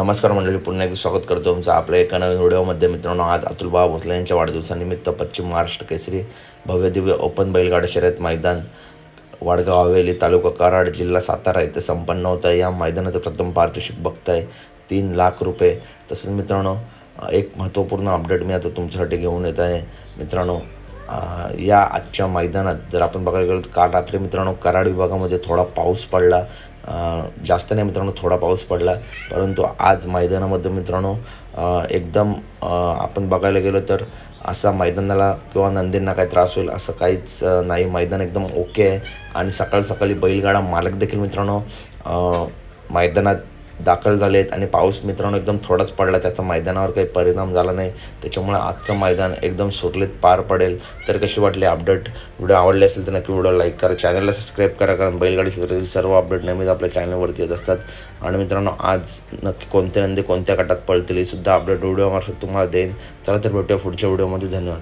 नमस्कार मंडळी पुन्हा एकदा स्वागत करतो तुमचं आपल्या एका नवीन व्हिडिओमध्ये मित्रांनो आज अतुलबा भोसले यांच्या वाढदिवसानिमित्त पश्चिम महाराष्ट्र केसरी भव्य दिव्य ओपन बैलगाडा शर्यत मैदान वाडगाव हवेली तालुका कराड जिल्हा सातारा येथे संपन्न होत आहे. या मैदानाचं प्रथम पारितोषिक बघताय. तीन लाख रुपये. तसंच मित्रांनो एक महत्त्वपूर्ण अपडेट मी आता तुमच्यासाठी घेऊन येत आहे. मित्रांनो या आजच्या मैदानात जर आपण बघायला गेलो तर काल रात्री मित्रांनो कराड विभागामध्ये थोडा पाऊस पडला. जास्त नाही मित्रांनो थोडा पाऊस पडला. परंतु आज मैदानामध्ये मित्रांनो एकदम आपण बघायला गेलो तर असा मैदानाला किंवा नंदींना काही त्रास होईल असं काहीच नाही. मैदान एकदम ओके आहे. आणि सकाळ सकाळी बैलगाडा मालक देखील मित्रांनो मैदानात दाखल झाले आहेत आणि पाऊस मित्रांनो एकदम थोडाच पडला त्याचा मैदानावर काही परिणाम झाला नाही. त्याच्यामुळे आजचं मैदान एकदम सुरळीत पार पडेल. तर कशी वाटली अपडेट व्हिडिओ आवडले असेल तर नक्की व्हिडिओ लाईक करा. चॅनलला सबस्क्राईब करा कारण बैलगाडी क्षेत्रातील सर्व अपडेट नेहमीच आपल्या चॅनलवरती येत असतात. आणि मित्रांनो आज नक्की कोणते नंदी कोणत्या गटात पळतील हे सुद्धा अपडेट व्हिडिओमार्फत तुम्हाला देईन. चला तर भेटूया पुढच्या व्हिडिओमध्ये. धन्यवाद.